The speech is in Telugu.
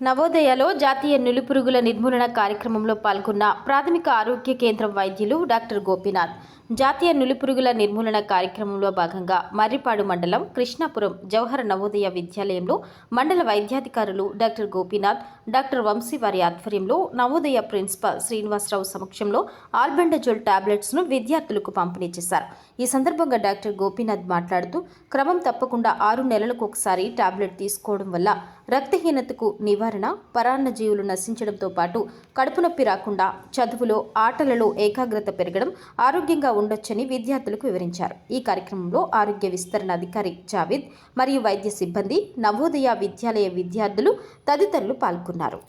నవోదయలో జాతీయ నులిపురుగుల నిర్మూలన కార్యక్రమంలో పాల్గొన్న ప్రాథమిక ఆరోగ్య కేంద్రం వైద్యులు డాక్టర్ గోపీనాథ్. జాతీయ నులిపురుగుల నిర్మూలన కార్యక్రమంలో భాగంగా మర్రిపాడు మండలం కృష్ణాపురం జవహర్ నవోదయ విద్యాలయంలో మండల వైద్యాధికారులు డాక్టర్ గోపీనాథ్ డాక్టర్ వంశీ వారి ఆధ్వర్యంలో నవోదయ ప్రిన్సిపల్ శ్రీనివాసరావు సమక్షంలో ఆల్బెండజోల్ టాబ్లెట్స్ను విద్యార్థులకు పంపిణీ చేశారు. ఈ సందర్భంగా డాక్టర్ గోపీనాథ్ మాట్లాడుతూ క్రమం తప్పకుండా ఆరు నెలలకు ఒకసారి టాబ్లెట్ తీసుకోవడం వల్ల రక్తహీనతకు నివారణ పరాన్న జీవులు నశించడంతో పాటు కడుపు నొప్పి రాకుండా చదువులో ఆటలలో ఏకాగ్రత పెరగడం ఆరోగ్యంగా ఉండొచ్చని విద్యార్థులకు వివరించారు. ఈ కార్యక్రమంలో ఆరోగ్య విస్తరణ అధికారి జావేద్ మరియు వైద్య సిబ్బంది నవోదయ విద్యాలయ విద్యార్థులు తదితరులు పాల్గొన్నారు.